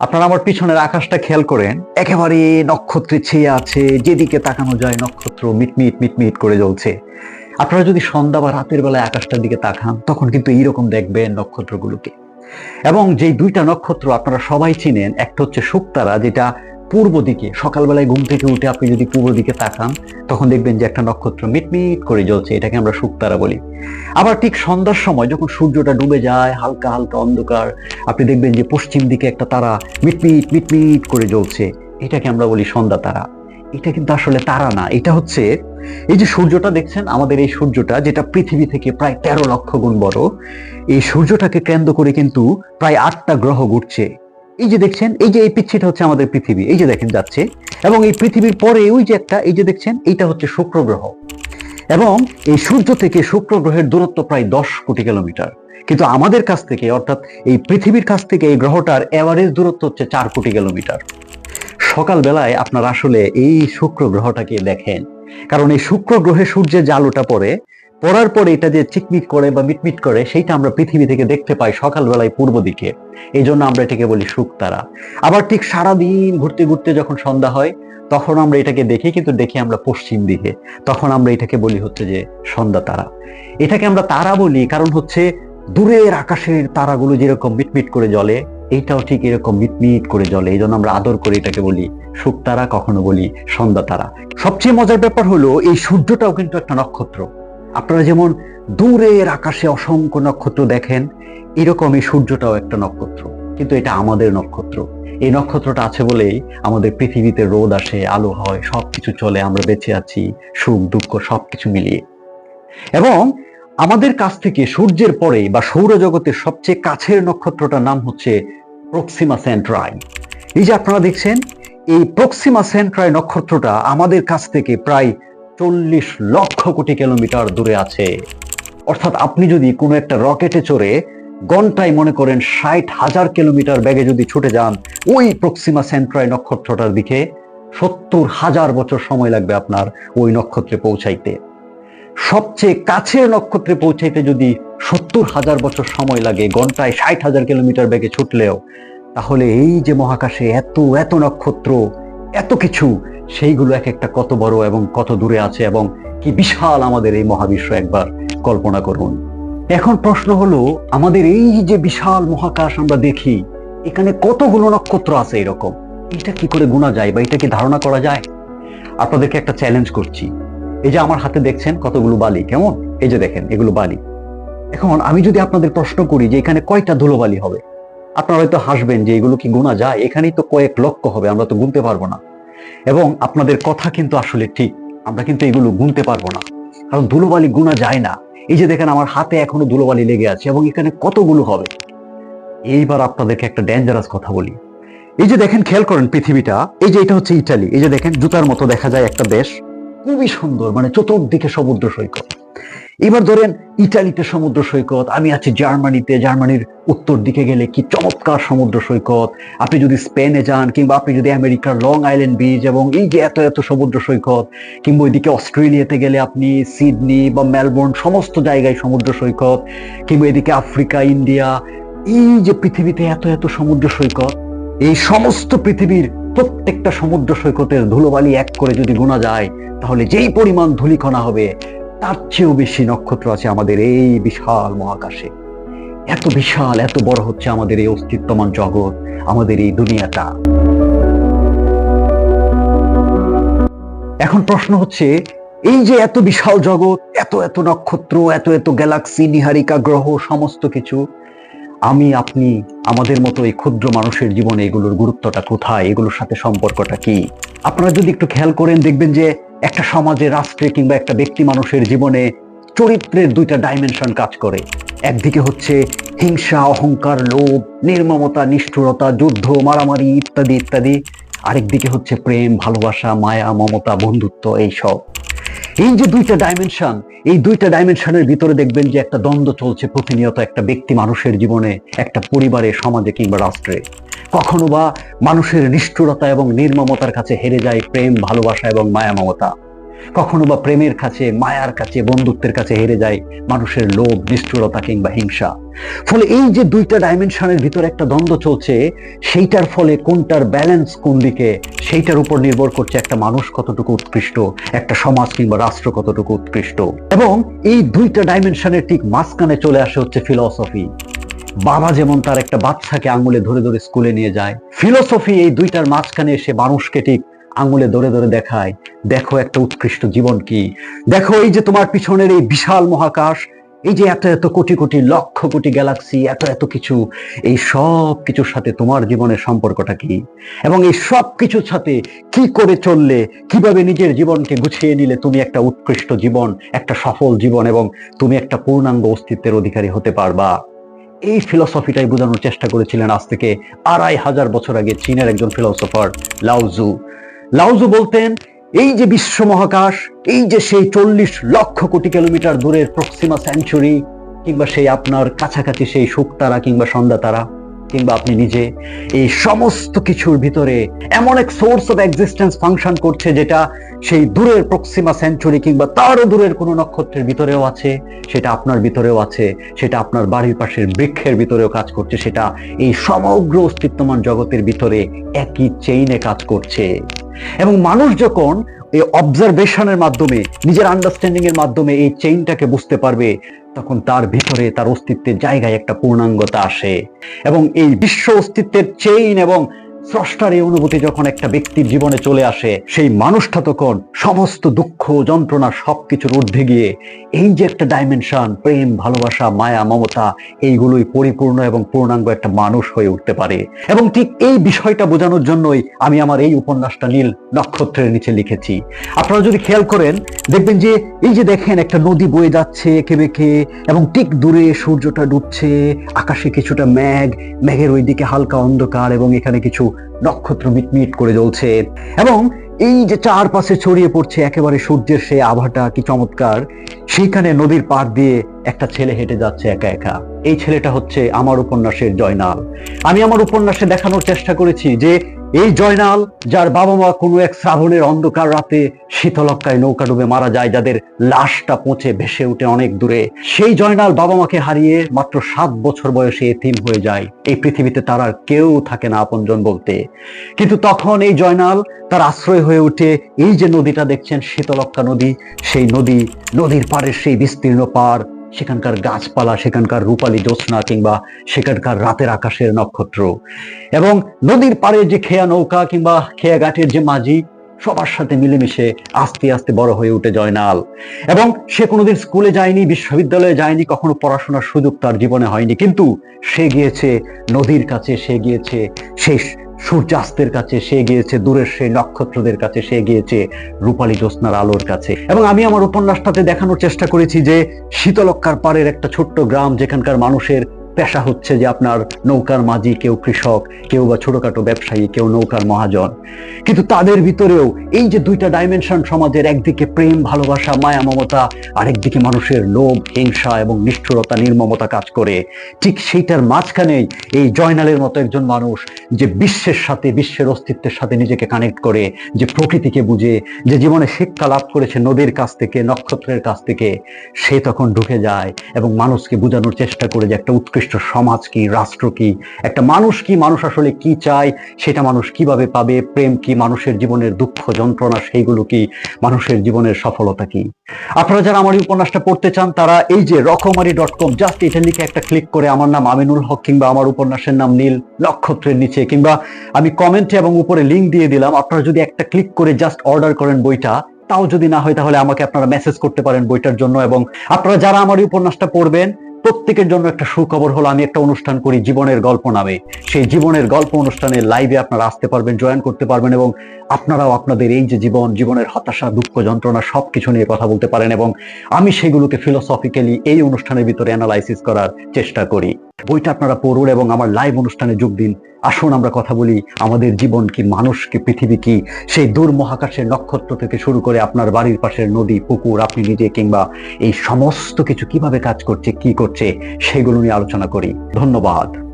আপনারা আমার পিছনের আকাশটা খেয়াল করেন, একেবারে নক্ষত্রে ছেয়ে আছে, যেদিকে তাকানো যায় নক্ষত্র মিটমিট মিটমিট করে জ্বলছে। আপনারা যদি সন্ধ্যা বা রাতের বেলায় আকাশটার দিকে তাকান, তখন কিন্তু এইরকম দেখবেন নক্ষত্রগুলোকে। এবং যেই দুইটা নক্ষত্র আপনারা সবাই চিনেন, একটা হচ্ছে শুক্তারা, যেটা পূর্ব দিকে, সকালবেলায় ঘুম থেকে উঠে আপনি যদি পূর্ব দিকে তাকান, তখন দেখবেন যে একটা নক্ষত্র মিটমিট করে জ্বলছে, এটাকে আমরা শুকতারা বলি। আবার ঠিক সন্ধ্যার সময় যখন সূর্যটা ডুবে যায়, হালকা হালকা অন্ধকার, আপনি দেখবেন যে পশ্চিম দিকে একটা তারা মিটমিট মিটমিট করে জ্বলছে, এটাকে আমরা বলি সন্ধ্যা তারা। এটা কিন্তু আসলে তারা না, এটা হচ্ছে এই যে সূর্যটা দেখছেন, আমাদের এই সূর্যটা যেটা পৃথিবী থেকে প্রায় তেরো লক্ষ গুণ বড়, এই সূর্যটাকে কেন্দ্র করে কিন্তু প্রায় আটটা গ্রহ ঘুরছে। এই যে দেখছেন, এই যে এই পিচ্ছিটা হচ্ছে আমাদের পৃথিবী, এই যে দেখেন যাচ্ছে। এবং এই পৃথিবীর পরে ওই যে একটা, এই যে দেখছেন, এইটা হচ্ছে শুক্র গ্রহ। এবং এই সূর্য থেকে শুক্র গ্রহের দূরত্ব প্রায় দশ কোটি কিলোমিটার। কিন্তু আমাদের কাছ থেকে, অর্থাৎ এই পৃথিবীর কাছ থেকে এই গ্রহটার এভারেজ দূরত্ব হচ্ছে চার কোটি কিলোমিটার। সকালবেলায় আপনারা আসলে এই শুক্র গ্রহটাকে দেখেন। কারণ এই শুক্র গ্রহে সূর্যের যে আলোটা পড়ে পড়ার পরে এটা যে চিকমিক করে বা মিটমিট করে, সেইটা আমরা পৃথিবী থেকে দেখতে পাই সকালবেলায় পূর্ব দিকে। এই জন্য আমরা এটাকে বলি শুকতারা। আবার ঠিক সারাদিন ঘুরতে ঘুরতে যখন সন্ধ্যা হয়, তখন আমরা এটাকে দেখি, কিন্তু দেখি আমরা পশ্চিম দিকে। তখন আমরা এটাকে বলি হচ্ছে যে সন্ধ্যা তারা। এটাকে আমরা তারা বলি, কারণ হচ্ছে দূরের আকাশের তারাগুলো যেরকম মিটমিট করে জ্বলে, এইটাও ঠিক এরকম মিটমিট করে জ্বলে। এই জন্য আমরা আদর করে এটাকে বলি শুকতারা, কখনো বলি সন্ধ্যা তারা। সবচেয়ে মজার ব্যাপার হলো, এই সূর্যটাও কিন্তু একটা নক্ষত্র। আপনারা যেমন দূরের আকাশে অসংখ্য নক্ষত্র দেখেন এরকম এই সূর্যটাও একটা নক্ষত্র। কিন্তু এটা আমাদের নক্ষত্র। এই নক্ষত্রটা আছে বলেই আমাদের পৃথিবীতে রোদ আসে, আলো হয়, সবকিছু চলে, আমরা বেঁচে আছি, সুখ, দুঃখ, সবকিছু মিলিয়ে। এবং আমাদের কাছ থেকে সূর্যের পরে বা সৌরজগতের সবচেয়ে কাছের নক্ষত্রটার নাম হচ্ছে প্রক্সিমা সেন্ট্রাই এই যে আপনারা দেখছেন, এই প্রক্সিমা সেন্ট্রাই নক্ষত্রটা আমাদের কাছ থেকে প্রায় চল্লিশ লক্ষ কোটি কিলোমিটার দূরে আছে। অর্থাৎ আপনি যদি কোনো একটা রকেটে চড়ে ঘন্টায় মনে করেন ষাট হাজার কিলোমিটার ব্যাগে যদি ছুটে যান, ওই প্রক্সিমা সেন্ট্রাই নক্ষত্রটার দিকে সত্তর হাজার বছর সময় লাগবে আপনার ওই নক্ষত্রে পৌঁছাইতে। সবচেয়ে কাছের নক্ষত্রে পৌঁছাইতে যদি সত্তর হাজার বছর সময় লাগে, ঘন্টায় ষাট হাজার কিলোমিটার বেগে ছুটলেও, তাহলে এই যে মহাকাশে এত এত নক্ষত্র এত কিছু, সেইগুলো এক একটা কত বড় এবং কত দূরে আছে এবং কি বিশাল আমাদের এই মহাবিশ্ব একবার কল্পনা করুন। এখন প্রশ্ন হলো, আমাদের এই যে বিশাল মহাকাশ আমরা দেখি, এখানে কতগুলো নক্ষত্র আছে এরকম? এটা কি করে গোনা যায় বা এটা কি ধারণা করা যায়? আপনাদেরকে একটা চ্যালেঞ্জ করছি। এই যে আমার হাতে দেখছেন কতগুলো বালি, কেমন? এই যে দেখেন, এগুলো বালি। এখন আমি যদি আপনাদের প্রশ্ন করি যে এখানে কয়টা ধুলোবালি হবে? আপনারা হয়তো হাসবেন যে এগুলো কি গোনা যায় এখানেই তো কয়েক লক্ষ হবে, আমরা তো গুনতে পারব না। এবং আপনাদের কথা কিন্তু আসলে ঠিক, আমরা কিন্তু এগুলো গুনতে পারব না। কারণ ধুলোবালি গুণা যায় না। এই যে দেখেন, আমার হাতে এখনও ধুলোবালি লেগে আছে এবং এখানে কতগুলো হবে? এইবার আপনাদেরকে একটা ডেঞ্জারাস কথা বলি। এই যে দেখেন, খেয়াল করেন পৃথিবীটা। এই যে এটা হচ্ছে ইটালি। এই যে দেখেন, জুতার মতো দেখা যায় একটা দেশ। খুবই সুন্দর মানে চতুর্দিকে সমুদ্র সৈকত। এবার ধরেন ইটালিতে সমুদ্র সৈকত, আমি আছি জার্মানিতে, জার্মানির উত্তর দিকে গেলে কি চমৎকার সমুদ্র সৈকত। আপনি যদি স্পেনে যান কিংবা আপনি যদি আমেরিকার লং আইল্যান্ড বিচ এবং এই যে এত এত সমুদ্র সৈকত, কিংবা ওইদিকে অস্ট্রেলিয়াতে গেলে আপনি সিডনি বা মেলবোর্ন সমস্ত জায়গায় সমুদ্র সৈকত, কিংবা এদিকে আফ্রিকা, ইন্ডিয়া, এই যে পৃথিবীতে এত এত সমুদ্র সৈকত, এই সমস্ত পৃথিবীর প্রত্যেকটা সমুদ্র সৈকতের ধুলোবালি এক করে যদি গোনা যায়, তাহলে যেই পরিমাণ ধূলিকণা হবে তার চেয়েও বেশি নক্ষত্র আছে আমাদের এই বিশাল মহাকাশে। এত বিশাল, এত বড় হচ্ছে আমাদের এই অস্তিত্বমান জগৎ, আমাদের এই দুনিয়াটা। এখন প্রশ্ন হচ্ছে, এই যে এত বিশাল জগৎ, এত এত নক্ষত্র, এত এত গ্যালাক্সি, নিহারিকা গ্রহ, সমস্ত কিছু, আমি, আপনি, আমাদের মতো এই ক্ষুদ্র মানুষের জীবনে এগুলোর গুরুত্বটা কোথায়? এগুলোর সাথে সম্পর্কটা কি? আপনারা যদি একটু খেয়াল করেন, দেখবেন যে একটা সমাজে রাষ্ট্রে কিংবা একটা ব্যক্তি মানুষের জীবনে চরিত্রের দুইটা ডাইমেনশন কাজ করে। একদিকে হচ্ছে হিংসা, অহংকার, লোভ, নির্মমতা, নিষ্ঠুরতা, যুদ্ধ, মারামারি ইত্যাদি ইত্যাদি। আরেকদিকে হচ্ছে প্রেম, ভালোবাসা, মায়া, মমতা, বন্ধুত্ব, এইসব। এই যে দুইটা ডাইমেনশন এই দুইটা ডাইমেনশনের ভিতরে দেখবেন যে একটা দ্বন্দ্ব চলছে প্রতিনিয়ত একটা ব্যক্তি মানুষের জীবনে, একটা পরিবারে, সমাজে কিংবা রাষ্ট্রে। কখনো বা মানুষের নিষ্ঠুরতা এবং নির্মমতার কাছে হেরে যায় প্রেম, ভালোবাসা এবং মায়া মমতা। কখনো বা প্রেমের কাছে, মায়ার কাছে, বন্ধুত্বের কাছে হেরে যায় মানুষের লোভ, নিষ্ঠুরতা কিংবা হিংসা। ফলে এই যে দুইটা ডাইমেনশনের ভিতরে একটা দ্বন্দ্ব চলছে, সেইটার ফলে কোনটার ব্যালেন্স কোন দিকে, সেইটার উপর নির্ভর করছে একটা মানুষ কতটুকু উৎকৃষ্ট, একটা সমাজ কিংবা রাষ্ট্র কতটুকু উৎকৃষ্ট। এবং এই দুইটা ডাইমেনশনের ঠিক মাঝখানে চলে আসে হচ্ছে ফিলসফি বাবা যেমন তার একটা বাচ্চাকে আঙুলে ধরে ধরে স্কুলে নিয়ে যায় ফিলোসফি এই দুইটার মাঝখানে এসে মানুষকে ঠিক আঙুলে ধরে ধরে দেখায়, দেখো একটা উৎকৃষ্ট জীবন কি। দেখো এই যে তোমার পিছনের এই বিশাল মহাকাশ, এই যে এত এত কোটি কোটি লক্ষ কোটি গ্যালাক্সি এত এত কিছু, এই সব কিছুর সাথে তোমার জীবনের সম্পর্কটা কি? এবং এই সব কিছুর সাথে কি করে চললে, কীভাবে নিজের জীবনকে গুছিয়ে নিলে তুমি একটা উৎকৃষ্ট জীবন, একটা সফল জীবন এবং তুমি একটা পূর্ণাঙ্গ অস্তিত্বের অধিকারী হতে পারবা? এই ফিলসফিটাই বোঝানোর চেষ্টা করেছিলেন আজ থেকে আড়াই হাজার বছর আগে চীনের একজন ফিলসফার লাউজু লাউজু বলতেন, এই যে বিশ্ব মহাকাশ, এই যে সেই চল্লিশ লক্ষ কোটি কিলোমিটার দূরের প্রক্সিমা সেঞ্চুরি কিংবা সেই আপনার কাছাকাছি সেই শুকতারা, কিংবা সন্ধ্যা তারা কিংবা আপনি নিজে এই সমস্ত কিছুর ভিতরে এমন এক সোর্স অফ এক্সিস্টেন্স ফাংশন করছে যেটা সেই দূরের প্রক্সিমা সেঞ্চুরি কিংবা তারও দূরের কোনো নক্ষত্রের ভিতরেও আছে, সেটা আপনার ভিতরেও আছে, সেটা আপনার বাড়ির পাশের বৃক্ষের ভিতরেও কাজ করছে, সেটা এই সমগ্র অস্তিত্বমান জগতের ভিতরে একই চেইনে কাজ করছে। এবং মানুষ যখন এই অবজারভেশনের মাধ্যমে, নিজের আন্ডারস্ট্যান্ডিং এর মাধ্যমে এই চেইনটাকে বুঝতে পারবে তখন তার ভিতরে তার অস্তিত্বের জায়গায় একটা পূর্ণাঙ্গতা আসে। এবং এই বিশ্ব অস্তিত্বের চেইন এবং স্রষ্টার এই অনুভূতি যখন একটা ব্যক্তির জীবনে চলে আসে, সেই মানুষটা তখন সমস্ত দুঃখ, যন্ত্রণা সবকিছুর ঊর্ধ্বে গিয়ে এই যে একটা ডাইমেনশন প্রেম, ভালোবাসা, মায়া, মমতা, এইগুলোই পরিপূর্ণ এবং পূর্ণাঙ্গ একটা মানুষ হয়ে উঠতে পারে। এবং ঠিক এই বিষয়টা বোঝানোর জন্যই আমি আমার এই উপন্যাসটা নীল নক্ষত্রের নিচে লিখেছি। আপনারা যদি খেয়াল করেন, দেখবেন যে এই যে দেখেন একটা নদী বয়ে যাচ্ছে এঁকে বেঁকে এবং ঠিক দূরে সূর্যটা ডুবছে, আকাশে কিছুটা মেঘ, মেঘের ওইদিকে হালকা অন্ধকার এবং এখানে কিছু নক্ষত্র মিটমিট করে জ্বলছে। এবং এই যে চারপাশে ছড়িয়ে পড়ছে একেবারে সূর্যের সেই আভাটা কি চমৎকার। সেখানে নদীর পার দিয়ে একটা ছেলে হেঁটে যাচ্ছে একা একা। এই ছেলেটা হচ্ছে আমার উপন্যাসের জয়নাল। আমি আমার উপন্যাসে দেখানোর চেষ্টা করেছি যে এই জয়নাল, যার বাবা মা কোনো এক শ্রাবণের অন্ধকার রাতে শীতলক্কায় নৌকা ডুবে মারা যায়, যাদের লাশটা পচে ভেসে উঠে অনেক দূরে। সেই জয়নাল বাবা মাকে হারিয়ে মাত্র সাত বছর বয়সে এতিম হয়ে যায়। এই পৃথিবীতে তার আর কেউ থাকে না আপনজন বলতে। কিন্তু তখন এই জয়নাল তার আশ্রয় হয়ে উঠে এই যে নদীটা দেখছেন শীতলক্কা নদী, সেই নদী, নদীর পাড়ের সেই বিস্তীর্ণ পাড় সেখানকার গাছপালা, সেখানকার রূপালী জ্যোৎস্না কিংবা সেখানকার রাতের আকাশের নক্ষত্র। এবং নদীর পাড়ে যে খেয়া নৌকা কিংবা খেয়া ঘাটের যে মাঝি, সবার সাথে মিলেমিশে আস্তে আস্তে বড় হয়ে উঠে জয়নাল। এবং সে কোনোদিন স্কুলে যায়নি, বিশ্ববিদ্যালয়ে যায়নি, কখনো পড়াশোনার সুযোগ তার জীবনে হয়নি। কিন্তু সে গিয়েছে নদীর কাছে, সে গিয়েছে সেই সূর্যাস্তের কাছে সে গিয়েছে, দূরের সেই নক্ষত্রদের কাছে সে গিয়েছে, রূপালী জ্যোৎস্নার আলোর কাছে। এবং আমি আমার উপন্যাসটাতে দেখানোর চেষ্টা করেছি যে শীতলক্ষার পাড়ের একটা ছোট্ট গ্রাম যেখানকার মানুষের পেশা হচ্ছে যে আপনার নৌকার মাঝি, কেউ কৃষক, কেউ বা ছোটখাটো ব্যবসায়ী, কেউ নৌকার মহাজন। কিন্তু তাদের ভিতরেও এই যে দুইটা ডাইমেনশন সমাজের একদিকে প্রেম, ভালোবাসা, মায়া, মমতা আরেকদিকে মানুষের লোভ, হিংসা এবং নিষ্ঠুরতা, নির্মমতা কাজ করে, ঠিক সেইটার মাঝখানেই এই জয়নালের মতো একজন মানুষ যে বিশ্বের সাথে, বিশ্বের অস্তিত্বের সাথে নিজেকে কানেক্ট করে, যে প্রকৃতিকে বুঝে, যে জীবনে শিক্ষা লাভ করেছে নদীর কাছ থেকে, নক্ষত্রের কাছ থেকে, সে তখন ঢুকে যায় এবং মানুষকে বোঝানোর চেষ্টা করে যে একটা উৎকৃষ্ট সমাজ কি, রাষ্ট্র কি, একটা মানুষ কি, মানুষ আসলে কি চায়, সেটা মানুষ কীভাবে পাবে, প্রেম কি, মানুষের জীবনের দুঃখ, যন্ত্রণা, সেইগুলো কি, মানুষের জীবনের সফলতা কি? আপনারা যারা আমার এই উপন্যাসটা পড়তে চান, তারা এই যে রকমারি ডট কম জাস্ট এটা লিখে একটা ক্লিক করে আমার নাম আমিনুল হক কিংবা আমার উপন্যাসের নাম নীল নক্ষত্রের নিচে, কিংবা আমি কমেন্টে এবং উপরে লিঙ্ক দিয়ে দিলাম। আপনারা যদি একটা ক্লিক করে জাস্ট অর্ডার করেন বইটা, তাও যদি না হয় তাহলে আমাকে আপনারা মেসেজ করতে পারেন বইটার জন্য। এবং আপনারা যারা আমার উপন্যাসটা পড়বেন প্রত্যেকের জন্য একটা সুখবর হলো, আমি একটা অনুষ্ঠান করি জীবনের গল্প নামে। সেই জীবনের গল্প অনুষ্ঠানে লাইভে আপনারা আসতে পারবেন জয়েন করতে পারবেন এবং আপনারাও আপনাদের এই যে জীবন, জীবনের হতাশা, দুঃখ, যন্ত্রণা, সবকিছু নিয়ে কথা বলতে পারেন এবং আমি সেগুলোকে ফিলোসফিক্যালি এই অনুষ্ঠানের ভিতরে অ্যানালাইসিস করার চেষ্টা করি। বইটা আপনারা পড়ুন এবং আমার লাইভ অনুষ্ঠানে যোগ দিন। আসুন আমরা কথা বলি, আমাদের জীবন কি, মানুষ কি, পৃথিবী কি? সেই দূর মহাকাশের নক্ষত্র থেকে শুরু করে আপনার বাড়ির পাশের নদী, পুকুর, আপনি নিজে কিংবা এই সমস্ত কিছু কীভাবে কাজ করছে, কি করছে সেগুলো নিয়ে আলোচনা করি। ধন্যবাদ।